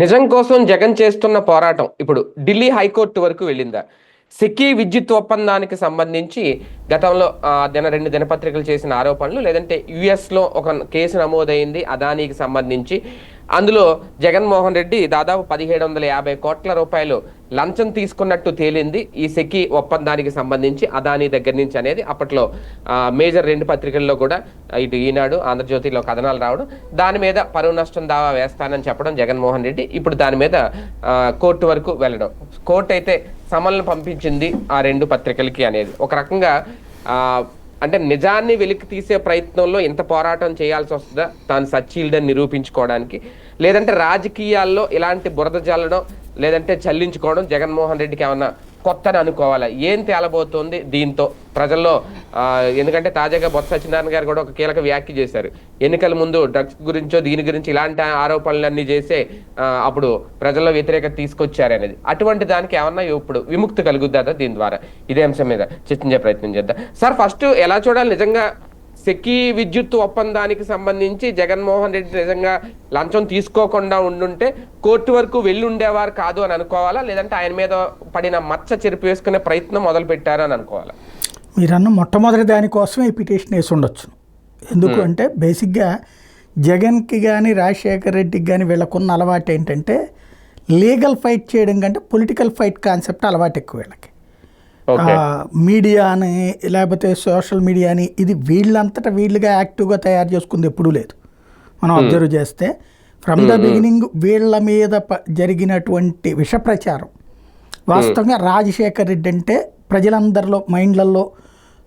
నిజం కోసం జగన్ చేస్తున్న పోరాటం ఇప్పుడు ఢిల్లీ హైకోర్టు వరకు వెళ్ళిందా? సిక్కీ విద్యుత్ ఒప్పందానికి సంబంధించి గతంలో దిన రెండు దినపత్రికలు చేసిన ఆరోపణలు లేదంటే యుఎస్లో ఒక కేసు నమోదైంది అదానీకి సంబంధించి అందులో జగన్మోహన్ రెడ్డి దాదాపు పదిహేడు వందల యాభై కోట్ల రూపాయలు లంచం తీసుకున్నట్టు తేలింది. ఈ సెకి ఒప్పందానికి సంబంధించి అదానీ దగ్గర నుంచి అనేది అప్పట్లో మేజర్ రెండు పత్రికల్లో కూడా ఇటు ఈనాడు ఆంధ్రజ్యోతిలో కథనాలు రావడం. దాని మీద పరువు నష్టం దావా వేస్తానని చెప్పడం జగన్మోహన్ రెడ్డి. ఇప్పుడు దాని మీద కోర్టు వరకు వెళ్ళడం. కోర్టు అయితే సమన్లు పంపించింది ఆ రెండు పత్రికలకి అనేది. ఒక రకంగా అంటే నిజాన్ని వెలికి తీసే ప్రయత్నంలో ఎంత పోరాటం చేయాల్సి వస్తుందా? తాను సచ్చీల్డని నిరూపించుకోవడానికి. లేదంటే రాజకీయాల్లో ఇలాంటి బురద జల్లడం లేదంటే చల్లించుకోవడం జగన్మోహన్ రెడ్డికి ఏమన్నా కొత్తని అనుకోవాలా? ఏం తేలబోతోంది దీంతో? ప్రజల్లో ఎందుకంటే తాజాగా బొత్స సత్యనారాయణ గారు కూడా ఒక కీలక వ్యాఖ్య చేశారు. ఎన్నికల ముందు డ్రగ్స్ గురించో దీని గురించి ఇలాంటి ఆరోపణలన్నీ చేసే అప్పుడు ప్రజల్లో వ్యతిరేకత తీసుకొచ్చారనేది. అటువంటి దానికి ఏమన్నా ఇప్పుడు విముక్తి కలుగుద్దా దీని ద్వారా? ఇదే అంశం మీద చర్చించే ప్రయత్నం చేద్దాం. సార్ ఫస్ట్ ఎలా చూడాలి? నిజంగా సెకీ విద్యుత్ ఒప్పందానికి సంబంధించి జగన్మోహన్ రెడ్డి నిజంగా లంచం తీసుకోకుండా ఉండుంటే కోర్టు వరకు వెళ్ళి ఉండేవారు కాదు అని అనుకోవాలా? లేదంటే ఆయన మీద పడిన మచ్చ చెరిపి వేసుకునే ప్రయత్నం మొదలు పెట్టారు అని అనుకోవాలా? మీరన్న మొట్టమొదటి దానికోసమే ఈ పిటిషన్ వేసి ఉండొచ్చు. ఎందుకు అంటే బేసిక్గా జగన్కి కానీ రాజశేఖర్ రెడ్డికి కానీ వీళ్ళకున్న అలవాటు ఏంటంటే లీగల్ ఫైట్ చేయడం కంటే పొలిటికల్ ఫైట్ కాన్సెప్ట్ అలవాటు ఎక్కువ వీళ్ళకి. ఆ, మీడియాని లేకపోతే సోషల్ మీడియాని ఇది వీళ్ళంతటా వీళ్ళుగా యాక్టివ్గా తయారు చేసుకుంది ఎప్పుడూ లేదు. మనం అబ్జర్వ్ చేస్తే ఫ్రమ్ ద బిగినింగ్ వీళ్ళ మీద జరిగినటువంటి విష ప్రచారం వాస్తవంగా రాజశేఖర్ రెడ్డి అంటే ప్రజలందరిలో మైండ్లలో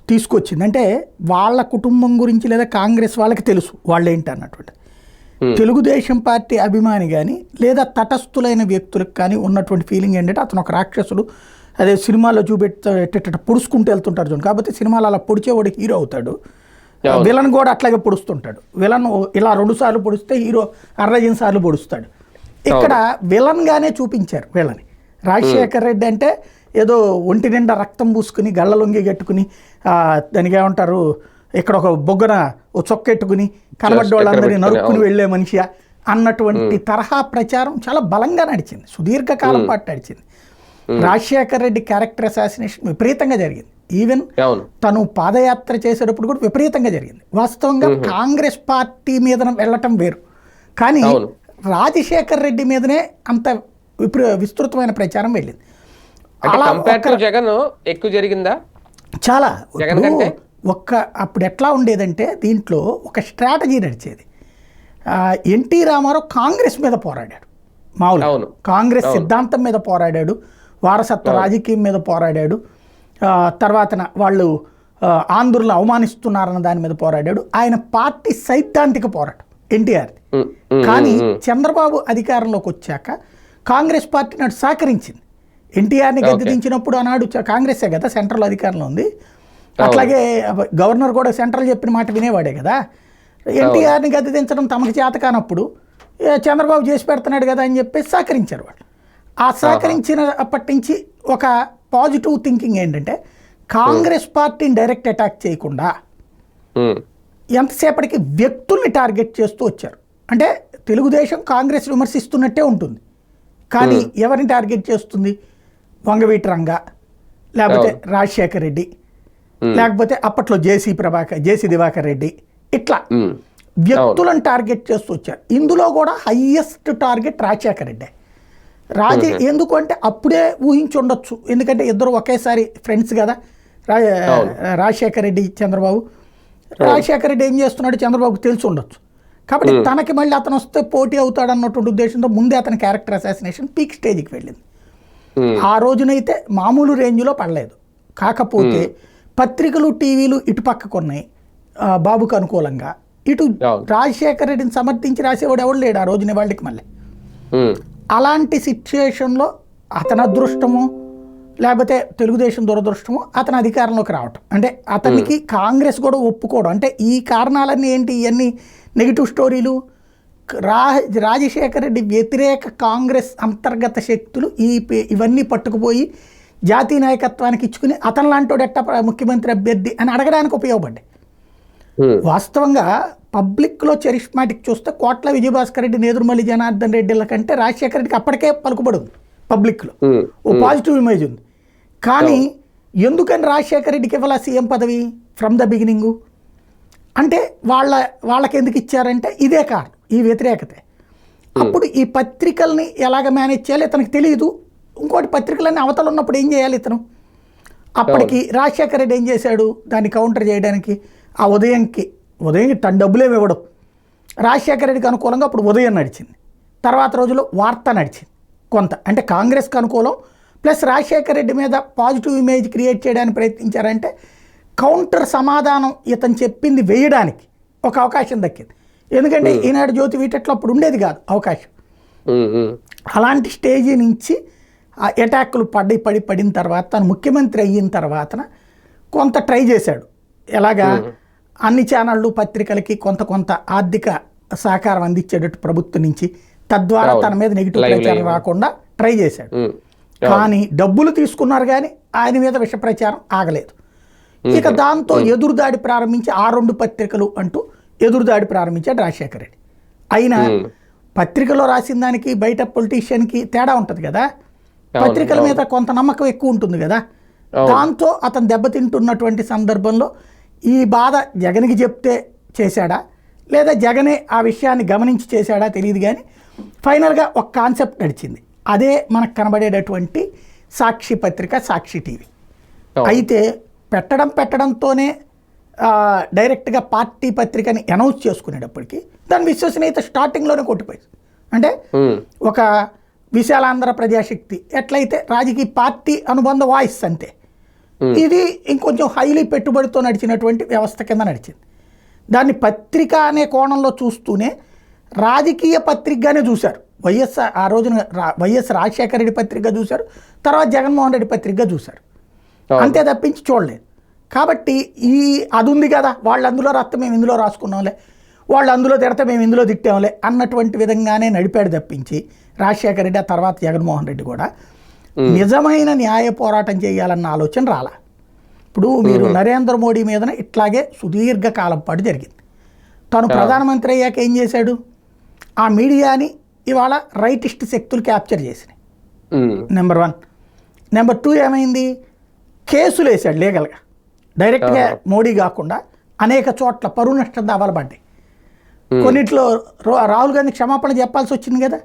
తీసుకొచ్చింది. అంటే వాళ్ళ కుటుంబం గురించి లేదా కాంగ్రెస్ వాళ్ళకి తెలుసు వాళ్ళు ఏంటి అన్నటువంటి తెలుగుదేశం పార్టీ అభిమాని కానీ లేదా తటస్థులైన వ్యక్తులకు కానీ ఉన్నటువంటి ఫీలింగ్ ఏంటంటే అతను ఒక రాక్షసుడు. అదే సినిమాలో చూపెట్ట పొడుచుకుంటూ వెళ్తుంటారు చూడండి కాకపోతే సినిమాలో అలా పొడిచేవాడు హీరో అవుతాడు. విలన్ కూడా అట్లాగే పొడుస్తుంటాడు. విలన్ ఇలా రెండు సార్లు పొడిస్తే హీరో అరడజన్ సార్లు పొడుస్తాడు. ఇక్కడ విలన్ గానే చూపించారు వీళ్ళని రాజశేఖర్ రెడ్డి అంటే ఏదో ఒంటి నిండా రక్తం పూసుకుని గళ్ళ లొంగి కట్టుకుని దానికి ఏమంటారు ఇక్కడ ఒక బొగ్గన ఓ చొక్కెట్టుకుని కనబడ్డ వాళ్ళందరినీ నరుక్కుని వెళ్ళే మనిషి అన్నటువంటి తరహా ప్రచారం చాలా బలంగా నడిచింది. సుదీర్ఘకాలం పాటు నడిచింది. రాజశేఖర్ రెడ్డి క్యారెక్టర్ అసాసినేషన్ విపరీతంగా జరిగింది. ఈవెన్ తను పాదయాత్ర చేసేటప్పుడు కూడా విపరీతంగా జరిగింది. వాస్తవంగా కాంగ్రెస్ పార్టీ మీద వెళ్ళటం వేరు. కానీ. రాజశేఖర్ రెడ్డి మీదనే అంత విపరీ విస్తృతమైన ప్రచారం వెళ్ళింది. జగన్ ఎక్కువ జరిగిందా? చాలా? ఒక్క అప్పుడు ఎట్లా ఉండేదంటే దీంట్లో ఒక స్ట్రాటజీ నడిచేది. ఎన్టీ రామారావు కాంగ్రెస్ మీద పోరాడాడు. మామూలు. కాంగ్రెస్ సిద్ధాంతం మీద పోరాడాడు. వారసత్వ రాజకీయం మీద పోరాడాడు. ఆ, తర్వాతన వాళ్ళు ఆంధ్రులను అవమానిస్తున్నారన్న దాని మీద పోరాడాడు. ఆయన పార్టీ సైద్ధాంతిక పోరాటం ఎన్టీఆర్ కానీ చంద్రబాబు అధికారంలోకి వచ్చాక కాంగ్రెస్ పార్టీ నాడు సహకరించింది. ఎన్టీఆర్ని గద్దె దించినప్పుడు ఆనాడు కాంగ్రెసే కదా సెంట్రల్ అధికారంలో ఉంది. అట్లాగే గవర్నర్ కూడా సెంట్రల్ చెప్పిన మాట వినేవాడే కదా. ఎన్టీఆర్ని గద్దె దించడం తమకు చేత కానప్పుడు చంద్రబాబు చేసి పెడుతున్నాడు కదా అని చెప్పేసి సహకరించారు వాళ్ళు. ఆ సహకరించిన అప్పటి నుంచి ఒక పాజిటివ్ థింకింగ్ ఏంటంటే కాంగ్రెస్ పార్టీని డైరెక్ట్ అటాక్ చేయకుండా ఎంతసేపటికి వ్యక్తుల్ని టార్గెట్ చేస్తూ వచ్చారు. అంటే తెలుగుదేశం కాంగ్రెస్ విమర్శిస్తున్నట్టే ఉంటుంది. కానీ ఎవరిని టార్గెట్ చేస్తుంది? వంగవీటి రంగ లేకపోతే రాజశేఖర్ రెడ్డి లేకపోతే అప్పట్లో జేసీ ప్రభాకర్ జేసీ దివాకర్ రెడ్డి ఇట్లా వ్యక్తులను టార్గెట్ చేస్తూ వచ్చారు. ఇందులో కూడా హయ్యెస్ట్ టార్గెట్ రాజశేఖర రెడ్డి. రాజ ఎందుకు అంటే అప్పుడే ఊహించి ఉండొచ్చు. ఎందుకంటే ఇద్దరు ఒకేసారి ఫ్రెండ్స్ కదా. రాజశేఖర రెడ్డి చంద్రబాబు. రాజశేఖర రెడ్డి ఏం చేస్తున్నాడు చంద్రబాబుకు తెలిసి ఉండొచ్చు. కాబట్టి తనకి మళ్ళీ అతను వస్తే పోటీ అవుతాడు అన్నటువంటి ఉద్దేశంతో ముందే అతని క్యారెక్టర్ అసాసినేషన్ పీక్ స్టేజ్కి వెళ్ళింది. ఆ రోజునైతే మామూలు రేంజ్లో పడలేదు. కాకపోతే పత్రికలు టీవీలు ఇటు పక్కకు ఉన్నాయి. ఆ, బాబుకు అనుకూలంగా. ఇటు. రాజశేఖర రెడ్డిని సమర్థించి రాసేవాడు ఎవడు లేడు ఆ రోజున వాళ్ళకి మళ్ళీ. అలాంటి సిచ్యుయేషన్లో అతని అదృష్టము లేకపోతే తెలుగుదేశం దురదృష్టము అతని అధికారంలోకి రావటం. అంటే అతనికి కాంగ్రెస్ కూడా ఒప్పుకోవడం. అంటే ఈ కారణాలన్నీ ఏంటి? ఇవన్నీ నెగిటివ్ స్టోరీలు. రా రాజశేఖర రెడ్డి వ్యతిరేక కాంగ్రెస్ అంతర్గత శక్తులు ఈ పే- ఇవన్నీ పట్టుకుపోయి జాతీయ నాయకత్వానికి ఇచ్చుకుని అతను లాంటి ఎట్ట ముఖ్యమంత్రి అభ్యర్థి అని అడగడానికి ఉపయోగపడ్డాయి. వాస్తవంగా పబ్లిక్లో చరిష్మాటిక్ చూస్తే కోట్ల విజయభాస్కర్ రెడ్డి నేదురుమల్లి జనార్దన్ రెడ్డిల కంటే రాజశేఖర రెడ్డికి అప్పటికే పలుకుబడి ఉంది పబ్లిక్లో ఓ పాజిటివ్ ఇమేజ్ ఉంది. కానీ ఎందుకని రాజశేఖర రెడ్డికి ఇవ్వాల సీఎం పదవి? From the beginning. అంటే వాళ్ళ వాళ్ళకి ఎందుకు ఇచ్చారంటే ఇదే కారణం ఈ వ్యతిరేకతే. అప్పుడు ఈ పత్రికల్ని ఎలాగ మేనేజ్ చేయాలి? ఇతనికి తెలియదు ఇంకోటి పత్రికలన్నీ అవతల ఉన్నప్పుడు ఏం చేయాలి ఇతను? అప్పటికి రాజశేఖర రెడ్డి ఏం చేశాడు? దాన్ని కౌంటర్ చేయడానికి ఆ ఉదయంకి ఉదయంకి తన డబ్బులేమి ఇవ్వడం. రాజశేఖర రెడ్డికి అనుకూలంగా అప్పుడు ఉదయం నడిచింది. తర్వాత రోజుల్లో వార్త నడిచింది. కొంత అంటే కాంగ్రెస్కి అనుకూలం ప్లస్ రాజశేఖర రెడ్డి మీద పాజిటివ్ ఇమేజ్ క్రియేట్ చేయడానికి ప్రయత్నించారంటే కౌంటర్ సమాధానం ఇతను చెప్పింది వేయడానికి ఒక అవకాశం దక్కింది. ఎందుకంటే ఈనాడు జ్యోతి వీటట్లో అప్పుడు ఉండేది కాదు అవకాశం. అలాంటి స్టేజీ నుంచి ఆ అటాక్లు పడి పడి పడిన తర్వాత తను ముఖ్యమంత్రి అయిన తర్వాతన కొంత ట్రై చేశాడు. ఎలాగా? అన్ని ఛానళ్ళు పత్రికలకి కొంత కొంత ఆర్థిక సహకారం అందించేటట్టు ప్రభుత్వం నుంచి తద్వారా. తన మీద నెగిటివ్ ప్రచారం. రాకుండా ట్రై చేశాడు. కానీ డబ్బులు తీసుకున్నారు కానీ ఆయన మీద విష ప్రచారం ఆగలేదు. ఇక దాంతో ఎదురుదాడి ప్రారంభించి ఆ రెండు పత్రికలు అంటూ ఎదురుదాడి ప్రారంభించాడు రాజశేఖర రెడ్డి. అయినా. పత్రికలో రాసిన దానికి బయట పొలిటీషియన్కి తేడా ఉంటుంది కదా? పత్రికల మీద కొంత నమ్మకం ఎక్కువ ఉంటుంది కదా. దాంతో అతను దెబ్బతింటున్నటువంటి సందర్భంలో ఈ బాధ జగన్కి చెప్తే చేశాడా? లేదా జగనే ఆ విషయాన్ని గమనించి చేశాడా తెలియదు కానీ ఫైనల్గా ఒక కాన్సెప్ట్ నడిచింది. అదే మనకు కనబడేటటువంటి సాక్షి పత్రిక సాక్షి టీవీ. అయితే పెట్టడం పెట్టడంతోనే డైరెక్ట్గా పార్టీ పత్రికని అనౌన్స్ చేసుకునేటప్పటికి దాని విశ్వసనీయత స్టార్టింగ్లోనే కొట్టిపోయింది. అంటే ఒక విశాలాంధ్ర ప్రజాశక్తి ఎట్లయితే రాజకీయ పార్టీ అనుబంధ వాయిస్ అంతే. ఇది ఇంకొంచెం హైలీ పెట్టుబడితో నడిచినటువంటి వ్యవస్థ కింద నడిచింది. దాన్ని పత్రిక అనే కోణంలో చూస్తూనే రాజకీయ పత్రికగానే చూశారు. వైఎస్ఆర్ ఆ రోజున వైఎస్ రాజశేఖర రెడ్డి పత్రికగా చూశారు తర్వాత జగన్మోహన్ రెడ్డి పత్రికగా చూశారు. అంతే తప్పించి చూడలేదు. కాబట్టి ఈ అది ఉంది కదా వాళ్ళు అందులో రాస్తే మేము ఇందులో రాసుకున్నాంలే వాళ్ళు అందులో తిడితే మేము ఇందులో తిట్టాంలే అన్నటువంటి విధంగానే నడిపాడు తప్పించి రాజశేఖర రెడ్డి ఆ తర్వాత జగన్మోహన్ రెడ్డి కూడా. నిజమైన న్యాయ పోరాటం చేయాలన్న ఆలోచన రాలా. ఇప్పుడు మీరు నరేంద్ర మోడీ మీదన ఇట్లాగే సుదీర్ఘ కాలం పాటు జరిగింది. తను ప్రధానమంత్రి అయ్యాక ఏం చేశాడు? ఆ మీడియాని ఇవాళ రైటిస్ట్ శక్తులు క్యాప్చర్ చేసినాయి. Number one. నెంబర్ టూ ఏమైంది? కేసులు వేశాడు లీగల్గా. డైరెక్ట్గా మోడీ కాకుండా అనేక చోట్ల పరువు నష్టం దావాలు పడ్డాయి. కొన్నిట్లో రాహుల్ గాంధీ క్షమాపణ చెప్పాల్సి వచ్చింది కదా?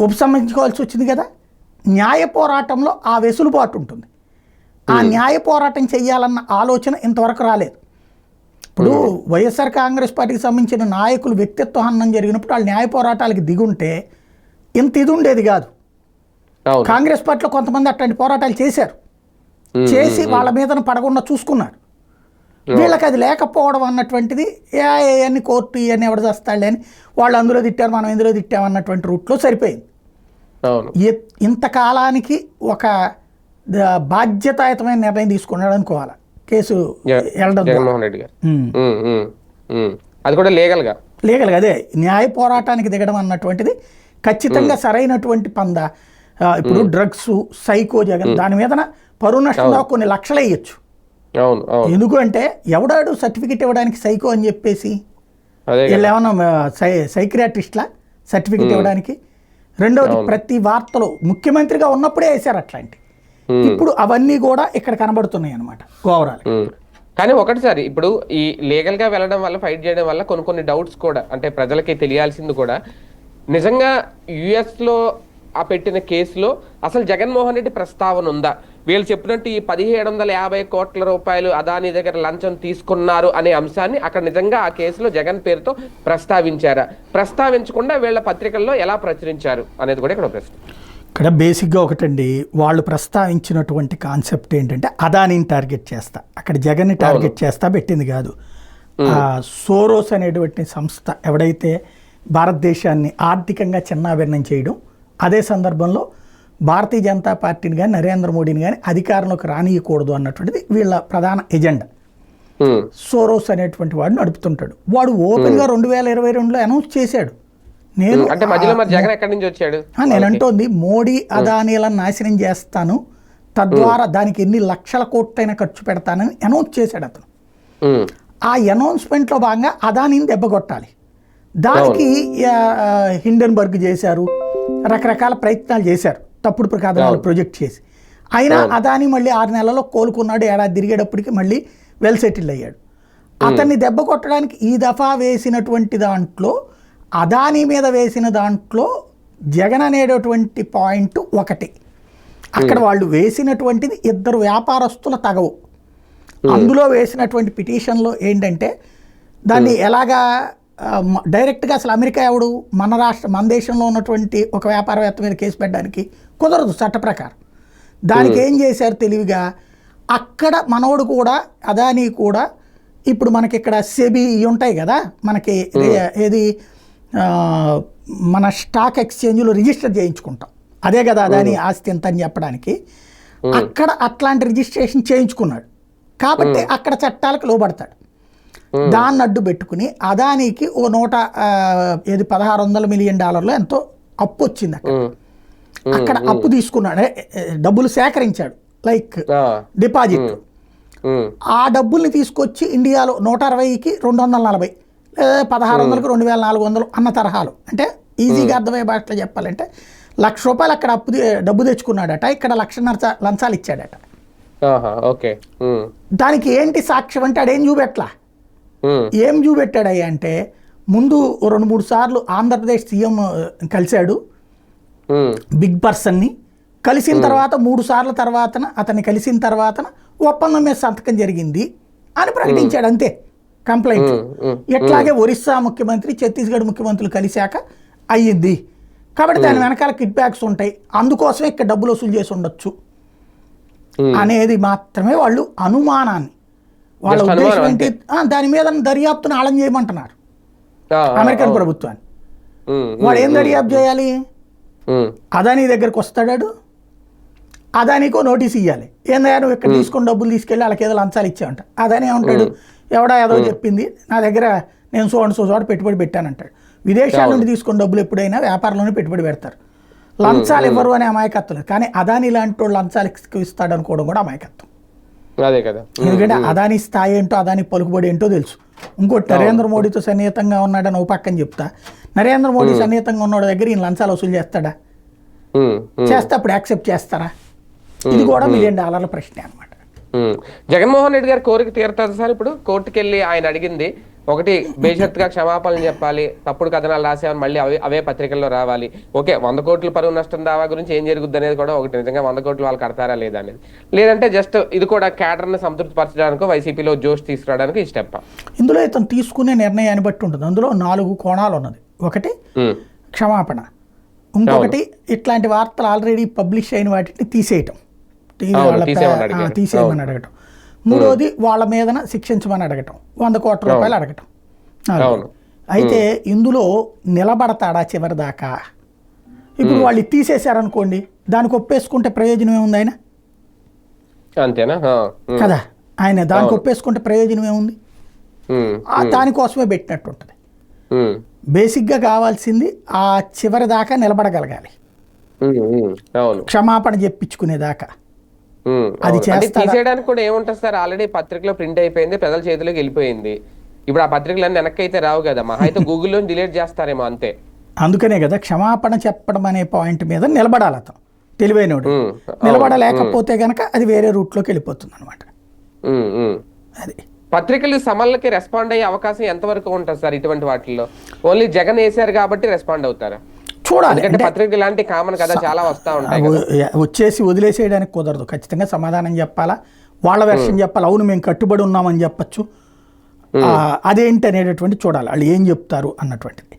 ఉపసంహరించుకోవాల్సి వచ్చింది కదా? న్యాయ పోరాటంలో ఆ వెసులుబాటు ఉంటుంది. ఆ న్యాయ పోరాటం చేయాలన్న ఆలోచన ఇంతవరకు రాలేదు. ఇప్పుడు వైఎస్ఆర్ కాంగ్రెస్ పార్టీకి సంబంధించిన నాయకులు వ్యక్తిత్వ హననం జరిగినప్పుడు వాళ్ళు న్యాయ పోరాటాలకు దిగుంటే ఇంత ఇది ఉండేది కాదు. కాంగ్రెస్ పార్టీలో కొంతమంది అట్లాంటి పోరాటాలు చేశారు. చేసి వాళ్ళ మీదన పడకుండా చూసుకున్నారు. వీళ్ళకి అది లేకపోవడం అన్నటువంటిది ఏ అన్ని కోర్టు ఇవన్నీ ఎవడు చేస్తాడులే అని వాళ్ళు అందులో తిట్టారు మనం ఇందులో తిట్టాం అన్నటువంటి రూట్లో సరిపోయింది. ఇంతకాలానికి ఒక బాధ్యతాయుతమైన నిర్ణయం తీసుకున్నాడు అనుకోవాలి? కేసు. జగన్మోహన్ రెడ్డి గారు. అది కూడా లీగల్గా లీగల్ అదే. న్యాయ పోరాటానికి దిగడం అన్నటువంటిది ఖచ్చితంగా సరైనటువంటి పంద. ఇప్పుడు డ్రగ్స్ సైకో జగన్ దాని మీదన పరువు నష్టంలో కొన్ని లక్షలు వేయచ్చు. అవును అవును. ఎందుకు అంటే ఎవడాడు సర్టిఫికెట్ ఇవ్వడానికి సైకో అని చెప్పేసి? వీళ్ళు ఏమన్నా సై సైక్రియాటిస్ట్లా సర్టిఫికెట్ ఇవ్వడానికి? రెండవది ప్రతి వార్తలో ముఖ్యమంత్రిగా ఉన్నప్పుడే వేశారు అట్లాంటి. ఇప్పుడు అవన్నీ కూడా ఇక్కడ కనబడుతున్నాయి అనమాట ఓవరాల్ ఉమ్. కానీ ఒకటి సార్ ఇప్పుడు ఈ లీగల్గా వెళ్ళడం వల్ల ఫైట్ చేయడం వల్ల కొన్ని కొన్ని డౌట్స్ కూడా అంటే ప్రజలకి తెలియాల్సింది కూడా నిజంగా యుఎస్లో ఆ పెట్టిన కేసులో అసలు జగన్మోహన్ రెడ్డి ప్రస్తావన ఉందా? వీళ్ళు చెప్పినట్టు ఈ పదిహేడు వందల యాభై కోట్ల రూపాయలు అదాని దగ్గర లంచం తీసుకున్నారు అనే అంశాన్ని అక్కడ నిజంగా ఆ కేసులో జగన్ పేరుతో ప్రస్తావించారా? ప్రస్తావించకుండా వీళ్ళ పత్రికల్లో ఎలా ప్రచురించారు అనేది కూడా ఇక్కడ ప్రశ్న. ఇక్కడ బేసిక్గా ఒకటండి వాళ్ళు ప్రస్తావించినటువంటి కాన్సెప్ట్ ఏంటంటే అదానిని టార్గెట్ చేస్తా. అక్కడ జగన్ని టార్గెట్ చేస్తా పెట్టింది కాదు. సోరోస్ అనేటువంటి సంస్థ ఎవడైతే భారతదేశాన్ని ఆర్థికంగా చిన్నాభిన్నం చేయడం అదే సందర్భంలో భారతీయ జనతా పార్టీని కానీ నరేంద్ర మోడీని కానీ అధికారంలోకి రానియకూడదు అన్నటువంటిది వీళ్ళ ప్రధాన ఎజెండా. సోరోస్ అనేటువంటి వాడు నడుపుతుంటాడు. వాడు ఓపెన్గా రెండు వేల ఇరవై రెండులో అనౌన్స్ చేశాడు. నేను అంటే మధ్యలో మరి జగన్ ఎక్కడి నుంచి వచ్చాడు? ఆ, నేను అంటోంది మోడీ అదానీలను నాశనం చేస్తాను. తద్వారా దానికి ఎన్ని లక్షల కోట్లైనా ఖర్చు పెడతానని అనౌన్స్ చేశాడు అతను. ఆ అనౌన్స్మెంట్లో భాగంగా అదానిని దెబ్బకొట్టాలి దానికి హిండెన్బర్గ్ చేశారు. రకరకాల ప్రయత్నాలు చేశారు. తప్పుడు ప్రకాదాలు ప్రొజెక్ట్ చేసి. అయినా అదాని మళ్ళీ ఆరు నెలల్లో కోలుకున్నాడు ఏడాది తిరిగేటప్పటికి మళ్ళీ వెల్ సెటిల్ అయ్యాడు. అతన్ని దెబ్బ కొట్టడానికి ఈ దఫా వేసినటువంటి దాంట్లో అదాని మీద వేసిన దాంట్లో జగన్ అనేటటువంటి పాయింట్ ఒకటి. అక్కడ వాళ్ళు వేసినటువంటిది ఇద్దరు వ్యాపారస్తుల తగవు. అందులో వేసినటువంటి పిటిషన్లో ఏంటంటే దాన్ని ఎలాగా డైరెక్ట్గా అసలు అమెరికా ఎవడు? మన రాష్ట్ర మన దేశంలో ఉన్నటువంటి ఒక వ్యాపారవేత్త మీద కేసు పెట్టడానికి కుదరదు చట్ట ప్రకారం. దానికి ఏం చేశారు తెలివిగా? అక్కడ మనోడు కూడా అదాని కూడా ఇప్పుడు మనకి ఇక్కడ సెబీ ఉంటాయి కదా? మనకి ఏది? మన స్టాక్ ఎక్స్చేంజ్లో రిజిస్టర్ చేయించుకుంటాం. అదే కదా అదాని ఆస్తి ఎంత అని చెప్పడానికి. అక్కడ అట్లాంటి రిజిస్ట్రేషన్ చేయించుకున్నాడు. కాబట్టి అక్కడ చట్టాలకు లోబడతాడు. దాన్ని అడ్డు పెట్టుకుని అదానికి ఓ నూట ఏది పదహారు వందల మిలియన్ డాలర్లు ఎంతో అప్పు వచ్చింది అక్కడ. ఉమ్, అక్కడ అప్పు తీసుకున్నాడు. డబ్బులు సేకరించాడు. లైక్ డిపాజిట్ ఆ డబ్బుల్ని తీసుకొచ్చి ఇండియాలో నూట అరవైకి రెండు వందల నలభై లేదా పదహారు వందలకు రెండు వేల నాలుగు వందలు అన్న తరహాలు. అంటే ఈజీగా అర్థమయ్యే భాషలో చెప్పాలంటే లక్ష రూపాయలు అక్కడ అప్పు డబ్బు తెచ్చుకున్నాడట. ఇక్కడ చ- లంచాలు ఇచ్చాడట. ఓకే. దానికి ఏంటి సాక్ష్యం అంటే ఆడేం చూపెట్లా ఏం చూపెట్టాడయ్యా అంటే ముందు రెండు మూడు సార్లు ఆంధ్రప్రదేశ్ సీఎం కలిశాడు. బిగ్ పర్సన్ని. కలిసిన తర్వాత మూడు సార్ల తర్వాతన అతన్ని కలిసిన తర్వాతన ఒప్పందం మీద సంతకం జరిగింది అని ప్రకటించాడు అంతే కంప్లైంట్. ఎట్లాగే ఒరిస్సా ముఖ్యమంత్రి ఛత్తీస్గఢ్ ముఖ్యమంత్రులు కలిశాక అయ్యింది కాబట్టి దాని వెనకాల కిట్ బ్యాక్స్ ఉంటాయి. అందుకోసమే ఇక్కడ డబ్బులు వసూలు చేసి ఉండొచ్చు. అనేది మాత్రమే వాళ్ళు అనుమానాన్ని. వాళ్ళ ఉద్దేశం ఏంటి? దాని మీద దర్యాప్తును ఆళం చేయమంటున్నారు. అమెరికన్ ప్రభుత్వాన్ని. వాడు ఏం దర్యాప్తు చేయాలి? అదానీ దగ్గరకు వస్తాడాడు అదానీకో నోటీస్ ఇవ్వాలి ఏందయ్యా నువ్వు ఇక్కడ తీసుకుని డబ్బులు తీసుకెళ్ళి వాళ్ళకి ఏదో లంచాలు ఇచ్చావంట. అదానీ ఏమంటాడు? ఎవడా ఏదో చెప్పింది నా దగ్గర నేను సో అండ్ సో చోట పెట్టుబడి పెట్టానంటాడు. విదేశాల నుండి తీసుకున్న డబ్బులు ఎప్పుడైనా వ్యాపారంలోనే పెట్టుబడి పెడతారు. లంచాలు ఇవ్వరు అనే అమాయకత్వం లేదు. కానీ అదానీ లాంటి వాళ్ళు లంచాలు ఇస్తాడు అనుకోవడం కూడా అమాయకత్వం. అదే కదా. ఎందుకంటే అదాని స్థాయి ఏంటో అదాని పలుకుబడి ఏంటో తెలుసు. ఇంకోటి నరేంద్ర మోడీతో సన్నిహితంగా ఉన్నాడని ఒక పక్కన చెప్తా. నరేంద్ర మోడీ సన్నిహితంగా ఉన్నోడి దగ్గర ఈయన లంచాలు వసూలు చేస్తాడా? చేస్తే అప్పుడు యాక్సెప్ట్ చేస్తారా? ఇది కూడా మిలియన్ డాలర్ల ప్రశ్నే అనమాట. జగన్మోహన్ రెడ్డి గారి కోరిక తీరుతుంది సార్ ఇప్పుడు? కోర్టుకి వెళ్ళి ఆయన అడిగింది ఒకటి బేషరత్తుగా క్షమాపణలు చెప్పాలి తప్పుడు కథనాలు రాసామని మళ్ళీ అవే అవే పత్రికల్లో రావాలి. ఓకే వంద కోట్ల పరువు నష్టం దావా గురించి ఏం జరుగుద్ది అనేది కూడా ఒకటి నిజంగా వంద కోట్లు వాళ్ళు కడతారా లేదా అనేది. లేదంటే జస్ట్ ఇది కూడా క్యాడర్ని సంతృప్తి పరచడానికి వైసీపీలో జోష్ తీసుకురావడానికి ఈ స్టెప్. ఇందులో ఇతను తీసుకునే నిర్ణయాన్ని బట్టి ఉంటుంది. అందులో నాలుగు కోణాలు ఉన్నది. ఒకటి క్షమాపణ. ఇంకొకటి ఇట్లాంటి వార్తలు ఆల్రెడీ పబ్లిష్ అయిన వాటిని తీసేయటం. టీవీ వాళ్ళ తీసేయమని అడగటం. మూడోది వాళ్ళ మీదన శిక్షించమని అడగటం. వంద కోట్ల రూపాయలు అడగటం. అయితే ఇందులో నిలబడతాడా చివరి దాకా ఇప్పుడు వాళ్ళు తీసేశారనుకోండి దానికి ఒప్పేసుకుంటే ప్రయోజనం ఏముంది ఆయన? అంతేనా? కదా. ఆయన దానికి ఒప్పేసుకుంటే ప్రయోజనం ఏముంది? దానికోసమే పెట్టినట్టు ఉంటుంది. బేసిక్గా కావాల్సింది ఆ చివరి దాకా నిలబడగలగాలి క్షమాపణ చెప్పించుకునేదాకా. అది? తీసేయడానికి కూడా ఏముంటుంది సార్? ఆల్రెడీ పత్రికలో ప్రింట్ అయిపోయింది ప్రజల చేతిలోకి వెళ్ళిపోయింది. ఇప్పుడు ఆ పత్రికలన్నీ వెనక్కి అయితే రావు కదా మా అయితే గూగుల్లో డిలీట్ చేస్తారేమో అంతే. అందుకనే కదా క్షమాపణ చెప్పడం అనే పాయింట్ మీద నిలబడాలి అతను తెలివైనడు. నిలబడలేకపోతే గనక అది వేరే రూట్లోకి వెళ్ళిపోతుంది అనమాట. అది. పత్రికలు సమన్లకి రెస్పాండ్ అయ్యే అవకాశం ఎంతవరకు ఉంటుంది సార్ ఇటువంటి వాటిల్లో? ఓన్లీ జగన్ వేసారు కాబట్టి రెస్పాండ్ అవుతారా? చూడాలి. అంటే పత్రికలు ఇలాంటి కామన్ కదా చాలా వస్తా ఉంటాయి వచ్చేసి వదిలేసేయడానికి కుదరదు. ఖచ్చితంగా సమాధానం చెప్పాలా? వాళ్ళ వెర్షన్ చెప్పాలి? అవును మేము కట్టుబడి ఉన్నామని చెప్పచ్చు. అదేంటి అనేటటువంటి చూడాలి. వాళ్ళు ఏం చెప్తారు అన్నటువంటిది.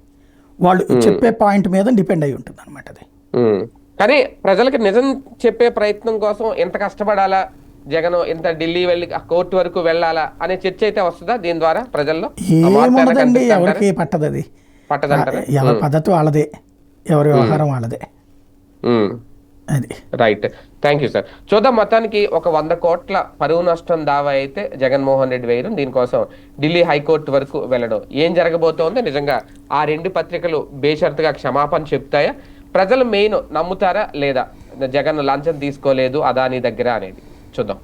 వాళ్ళు చెప్పే పాయింట్ మీద డిపెండ్ అయి ఉంటుంది అనమాట అది. కానీ ప్రజలకు నిజం చెప్పే ప్రయత్నం కోసం ఎంత కష్టపడాలా? జగన్ ఇంత ఢిల్లీ వెళ్ళి కోర్టు వరకు వెళ్ళాలా? అనే చర్చ అయితే వస్తుందా దీని ద్వారా ప్రజల్లో? ఏముండదండి? ఎవరికి పట్టదు అది ఎవరి పద్ధతి వాళ్ళదే. ఎవరి వ్యవహారం వాళ్ళదే. అది. రైట్. Thank you sir. చూద్దాం మొత్తానికి ఒక వంద కోట్ల పరువు నష్టం దావా అయితే జగన్మోహన్ రెడ్డి వేయడం దీనికోసం ఢిల్లీ హైకోర్టు వరకు వెళ్ళడం. ఏం జరగబోతోందో? నిజంగా ఆ రెండు పత్రికలు బేషరతుగా క్షమాపణ చెప్తాయా? ప్రజలు మెయిన్ నమ్ముతారా లేదా? జగన్ లంచం తీసుకోలేదు అదాని దగ్గర అనేది. చూద్దాం.